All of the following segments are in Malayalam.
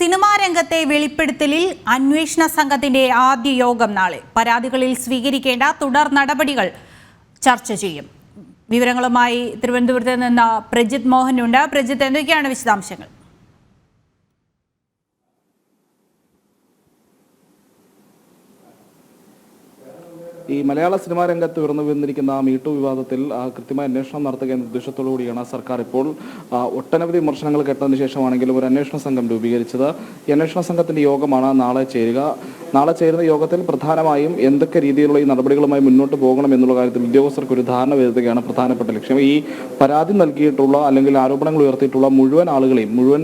സിനിമാ രംഗത്തെ വെളിപ്പെടുത്തലിൽ അന്വേഷണ സംഘത്തിന്റെ ആദ്യ യോഗം നാളെ. പരാതികളിൽ സ്വീകരിക്കേണ്ട തുടർ നടപടികൾ ചർച്ച ചെയ്യും. വിവരങ്ങളുമായി തിരുവനന്തപുരത്ത് നിന്ന് പ്രജിത് മോഹനുണ്ട് പ്രജിത്ത് എന്തൊക്കെയാണ് വിശദാംശങ്ങൾ? ഈ മലയാള സിനിമാ രംഗത്ത് ഉയർന്നു വന്നിരിക്കുന്ന മീട്ടു വിവാദത്തിൽ കൃത്യമായ അന്വേഷണം നടത്തുക എന്ന ഉദ്ദേശത്തോടുകൂടിയാണ് സർക്കാർ ഇപ്പോൾ ഒട്ടനവധി വിമർശനങ്ങൾ കേട്ടതിന് ശേഷമാണെങ്കിലും ഒരു അന്വേഷണ സംഘം രൂപീകരിച്ചത്. ഈ അന്വേഷണ സംഘത്തിന്റെ യോഗമാണ് നാളെ ചേരുക. നാളെ ചേരുന്ന യോഗത്തിൽ പ്രധാനമായും എന്തൊക്കെ രീതിയിലുള്ള ഈ നടപടികളുമായി മുന്നോട്ട് പോകണം എന്നുള്ള കാര്യത്തിൽ ഉദ്യോഗസ്ഥർക്ക് ഒരു ധാരണ വരുത്തുകയാണ് പ്രധാനപ്പെട്ട ലക്ഷ്യം. ഈ പരാതി നൽകിയിട്ടുള്ള അല്ലെങ്കിൽ ആരോപണങ്ങൾ ഉയർത്തിയിട്ടുള്ള മുഴുവൻ ആളുകളെയും മുഴുവൻ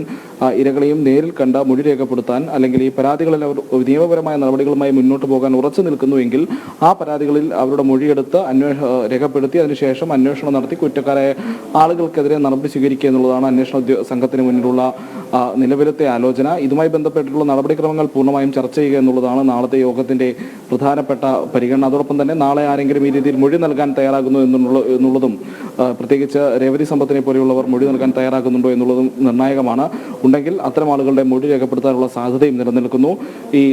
ഇരകളെയും നേരിൽ കണ്ട മൊഴി രേഖപ്പെടുത്താൻ അല്ലെങ്കിൽ ഈ പരാതികളിൽ അവർ നിയമപരമായ നടപടികളുമായി മുന്നോട്ട് പോകാൻ ഉറച്ചു നിൽക്കുന്നുവെങ്കിൽ ആ പരാതികളിൽ അവരുടെ മൊഴിയെടുത്ത് അന്വേഷ രേഖപ്പെടുത്തി അതിനുശേഷം അന്വേഷണം നടത്തി കുറ്റക്കാരായ ആളുകൾക്കെതിരെ നടപടി സ്വീകരിക്കുക എന്നുള്ളതാണ് അന്വേഷണ സംഘത്തിന് മുന്നിലുള്ള നിലവിലത്തെ ആലോചന. ഇതുമായി ബന്ധപ്പെട്ടിട്ടുള്ള നടപടിക്രമങ്ങൾ പൂർണമായും ചർച്ച ചെയ്യുക എന്നുള്ളതാണ് നാളത്തെ യോഗത്തിന്റെ പ്രധാനപ്പെട്ട പരിഗണന. അതോടൊപ്പം തന്നെ നാളെ ആരെങ്കിലും ഈ രീതിയിൽ മൊഴി നൽകാൻ തയ്യാറാകുന്നു എന്നുള്ള എന്നുള്ളതും പ്രത്യേകിച്ച് രേവതി സമ്പത്തിനെ പോലെയുള്ളവർ മൊഴി നൽകാൻ തയ്യാറാകുന്നുണ്ടോ എന്നുള്ളതും നിർണായകമാണ്. ഉണ്ടെങ്കിൽ അത്തരം ആളുകളുടെ മൊഴി രേഖപ്പെടുത്താനുള്ള സാധ്യതയും നിലനിൽക്കുന്നു. ഈ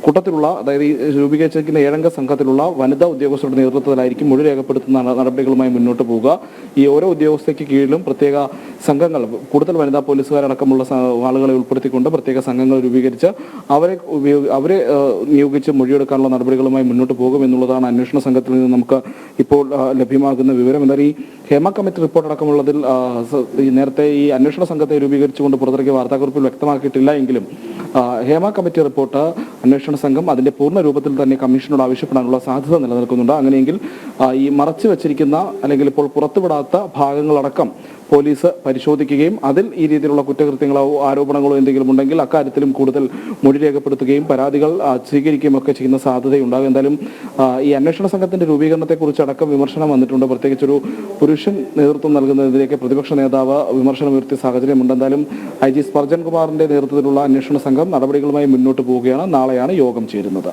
കൂട്ടത്തിലുള്ള അതായത് രൂപീകരിച്ചിരിക്കുന്ന ഏഴംഗ സംഘത്തിലുള്ള വനിതാ ഉദ്യോഗസ്ഥരുടെ നേതൃത്വത്തിലായിരിക്കും മൊഴി രേഖപ്പെടുത്തുന്ന നട- നടപടികളുമായി മുന്നോട്ട് പോവുക. ഈ ഓരോ ഉദ്യോഗസ്ഥയ്ക്ക് കീഴിലും പ്രത്യേക സംഘങ്ങൾ കൂടുതൽ വനിതാ പോലീസുകാരടക്കമുള്ള ആളുകളെ ഉൾപ്പെടുത്തിക്കൊണ്ട് പ്രത്യേക സംഘങ്ങൾ രൂപീകരിച്ച് അവരെ അവരെ നിയോഗിച്ച് മൊഴിയെടുക്കാനുള്ള നടപടികളുമായി മുന്നോട്ട് പോകും എന്നുള്ളതാണ് അന്വേഷണ സംഘത്തിൽ നിന്ന് നമുക്ക് ഇപ്പോൾ ലഭ്യമാകുന്ന വിവരം. എന്നാൽ ഈ ഹേമ കമ്മിറ്റി റിപ്പോർട്ട് അടക്കമുള്ളതിൽ നേരത്തെ ഈ അന്വേഷണ സംഘത്തെ രൂപീകരിച്ചുകൊണ്ട് പുറത്തിറക്കിയ വാർത്താക്കുറിപ്പിൽ വ്യക്തമാക്കിയിട്ടില്ല എങ്കിലും ഹേമ കമ്മിറ്റി റിപ്പോർട്ട് അന്വേഷണ സംഘം അതിന്റെ പൂർണ രൂപത്തിൽ തന്നെ കമ്മീഷനോട് ആവശ്യപ്പെടാനുള്ള സാധ്യത നിലനിൽക്കുന്നുണ്ട്. അങ്ങനെയെങ്കിൽ ഈ മറച്ചു വച്ചിരിക്കുന്ന അല്ലെങ്കിൽ ഇപ്പോൾ പുറത്തുവിടാത്ത ഭാഗങ്ങളടക്കം പോലീസ് പരിശോധിക്കുകയും അതിൽ ഈ രീതിയിലുള്ള കുറ്റകൃത്യങ്ങളോ ആരോപണങ്ങളോ എന്തെങ്കിലും ഉണ്ടെങ്കിൽ അക്കാര്യത്തിലും കൂടുതൽ മൊഴി രേഖപ്പെടുത്തുകയും പരാതികൾ സ്വീകരിക്കുകയും ഒക്കെ ചെയ്യുന്ന സാധ്യതയുണ്ടാകും. എന്തായാലും ഈ അന്വേഷണ സംഘത്തിന്റെ രൂപീകരണത്തെക്കുറിച്ച് അടക്കം വിമർശനം വന്നിട്ടുണ്ട്. പ്രത്യേകിച്ച് ഒരു പുരുഷൻ നേതൃത്വം നൽകുന്നതിലേക്ക് പ്രതിപക്ഷ നേതാവ് വിമർശനം ഉയർത്തിയ സാഹചര്യമുണ്ട്. എന്തായാലും ഐ ജി സ്പർജൻ കുമാറിന്റെ നേതൃത്വത്തിലുള്ള അന്വേഷണ സംഘം നടപടികളുമായി മുന്നോട്ട് പോവുകയാണ്. നാളെയാണ് യോഗം ചേരുന്നത്.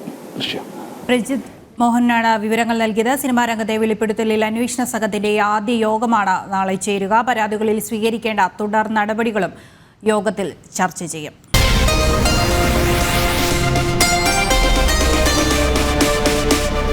മോഹനാണ് വിവരങ്ങൾ നൽകിയത്. സിനിമാ രംഗത്തെ വെളിപ്പെടുത്തലിൽ അന്വേഷണ സംഘത്തിന്റെ ആദ്യ യോഗമാണ് നാളെ ചേരുക. പരാതികളിൽ സ്വീകരിക്കേണ്ട തുടർ നടപടികളും യോഗത്തിൽ ചർച്ച ചെയ്യും.